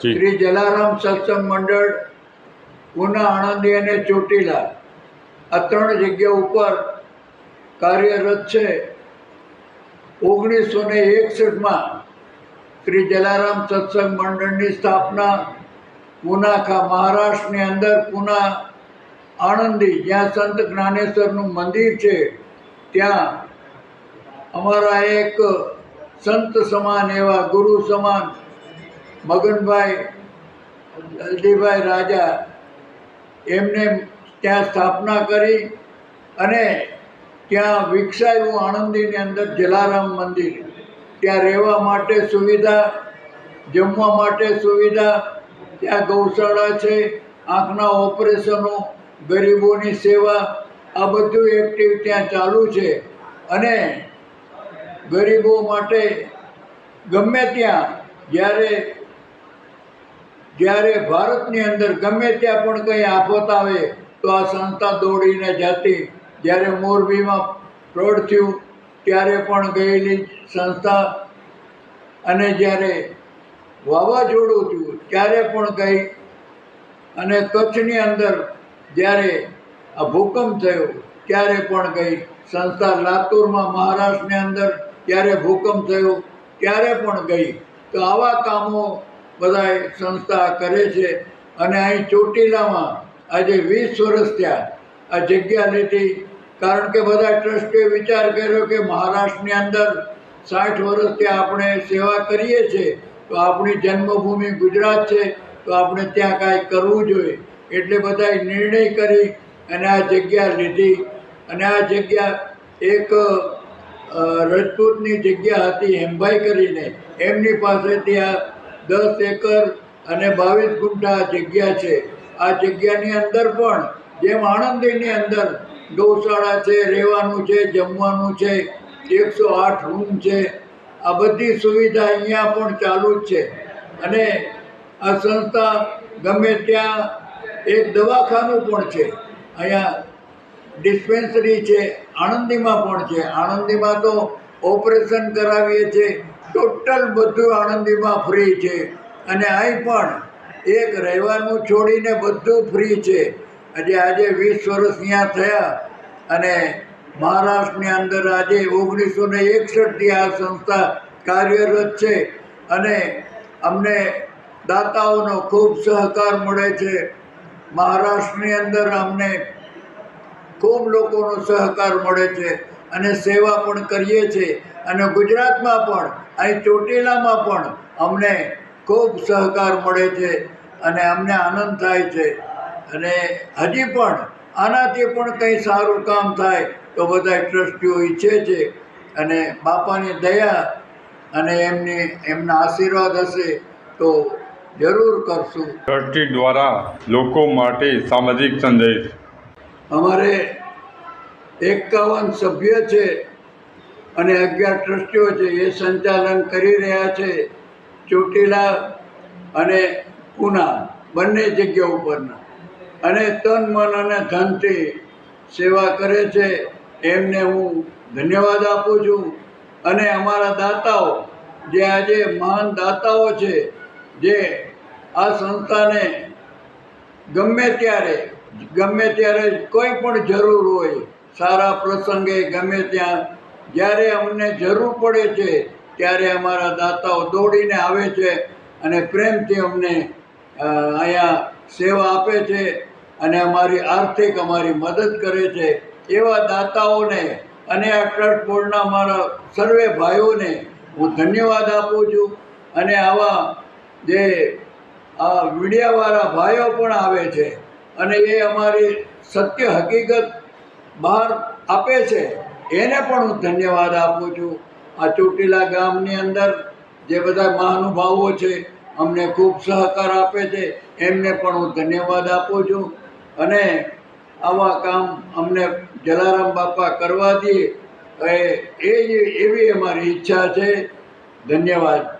શ્રી જલારામ સત્સંગ મંડળ પુના આણંદી અને ચોટીલા, આ ત્રણ જગ્યા ઉપર કાર્યરત છે. ઓગણીસો ને એકસઠમાં શ્રી જલારામ સત્સંગ મંડળની સ્થાપના પુના ખા મહારાષ્ટ્રની અંદર પુના આણંદી, જ્યાં સંત જ્ઞાનેશ્વરનું મંદિર છે, ત્યાં અમારા એક સંત સમાન એવા ગુરુ સમાન મગનભાઈ, હલ્દીભાઈ રાજા, એમને ત્યાં સ્થાપના કરી અને ત્યાં વિકસાયું આણંદીની અંદર જલારામ મંદિર. ત્યાં રહેવા માટે સુવિધા, જમવા માટે સુવિધા, ત્યાં ગૌશાળા છે, આંખના ઓપરેશનો, ગરીબોની સેવા, આ બધું એક્ટિવ ત્યાં ચાલુ છે. અને ગરીબો માટે ગમે ત્યાં જ્યારે જ્યારે ભારતની અંદર ગમે ત્યાં પણ કંઈ આફત આવે, તો આ સંસ્થા દોડીને જતી. જ્યારે મોરબીમાં ફ્રોડ થયું, ત્યારે પણ ગયેલી સંસ્થા. અને જ્યારે વાવાઝોડું થયું, ત્યારે પણ ગઈ. અને કચ્છની અંદર જ્યારે આ ભૂકંપ થયો, ત્યારે પણ ગઈ. સંસ્થા લાતુરમાં, મહારાષ્ટ્રની અંદર ત્યારે ભૂકંપ થયો, ત્યારે પણ ગઈ. તો આવા કામો બધાય સંસ્થા કરે છે. અને અહીં ચોટીલામાં આજે વીસ વર્ષ થયા. આ જગ્યા લીધી કારણ કે બધા ટ્રસ્ટીએ વિચાર કર્યો કે મહારાષ્ટ્રની અંદર સાઠ વર્ષથી આપણે સેવા કરીએ છીએ, તો આપણી જન્મભૂમિ ગુજરાત છે, તો આપણે ત્યાં કાંઈ કરવું જોઈએ. એટલે બધાએ નિર્ણય કરી અને આ જગ્યા લીધી. અને આ જગ્યા એક રજપૂતની જગ્યા હતી હેમભાઈ કરીને. એમની પાસેથી આ દસ એકર અને બાવીસ ગુંઠા જગ્યા છે. આ જગ્યાની અંદર પણ જેમ આણંદીની અંદર ગૌશાળા છે, રહેવાનું છે, જમવાનું છે, એકસો આઠ રૂમ છે. આ બધી સુવિધા અહીંયા પણ ચાલુ જ છે. અને આ સંસ્થા ગમે ત્યાં એક દવાખાનું પણ છે. અહીંયા ડિસ્પેન્સરી છે, આણંદીમાં પણ છે. આણંદીમાં તો ઓપરેશન કરાવીએ છીએ. ટોટલ બધું આણંદીમાં ફ્રી છે. અને અહીં પણ એક રહેવાનું છોડીને બધું ફ્રી છે. આજે આજે વીસ વર્ષ ત્યાં થયા અને મહારાષ્ટ્રની અંદર આજે ઓગણીસો ને એકસઠથી આ સંસ્થા કાર્યરત છે. અને અમને દાતાઓનો ખૂબ સહકાર મળે છે. મહારાષ્ટ્રની અંદર અમને ખૂબ લોકોનો સહકાર મળે છે. અને સેવા પણ કરીએ છીએ. અને ગુજરાતમાં પણ અહીં ચોટીલામાં પણ અમને ખૂબ સહકાર મળે છે અને અમને આનંદ થાય છે. અને હજી પણ આનાથી પણ કંઈ સારું કામ થાય તો બધા ટ્રસ્ટીઓ ઈચ્છે છે. અને બાપાની દયા અને એમની એમના આશીર્વાદ હશે તો જરૂર કરશું. ટ્રસ્ટી દ્વારા લોકો માટે સામાજિક સંદેશ. અમારે એકાવન સભ્ય છે અને અગિયાર ટ્રસ્ટીઓ છે, એ સંચાલન કરી રહ્યા છે ચોટીલા અને પૂના, બંને જગ્યા ઉપરના. અને તન, મન અને ધનથી સેવા કરે છે. એમને હું ધન્યવાદ આપું છું. અને અમારા દાતાઓ, જે આજે મહાન દાતાઓ છે, જે આ સંસ્થાને ગમે ત્યારે ગમે ત્યારે કોઈ પણ જરૂર હોય સારા પ્રસંગે ગમે ત્યાં, જ્યારે અમને જરૂર પડે છે, ત્યારે અમારા દાતાઓ દોડીને આવે છે અને પ્રેમથી અમને અહીંયા સેવા આપે છે અને અમારી આર્થિક અમારી મદદ કરે છે. એવા દાતાઓને અને આ ટ્રસ્ટ બોર્ડના મારા સર્વે ભાઈઓને હું ધન્યવાદ આપું છું અને આવા જે, આ મીડિયાવાળા ભાઈઓ પણ આવે છે અને એ અમારી સત્ય હકીકત બહાર આપે છે. એને પણ હું ધન્યવાદ આપું છું. આ ચોટીલા ગામની અંદર જે બધા મહાનુભાવો છે, અમને ખૂબ સહકાર આપે છે. એમને પણ હું ધન્યવાદ આપું છું. અને આવા કામ અમને જલારામ બાપા કરવા દે, એ એવી અમારી ઈચ્છા છે. ધન્યવાદ.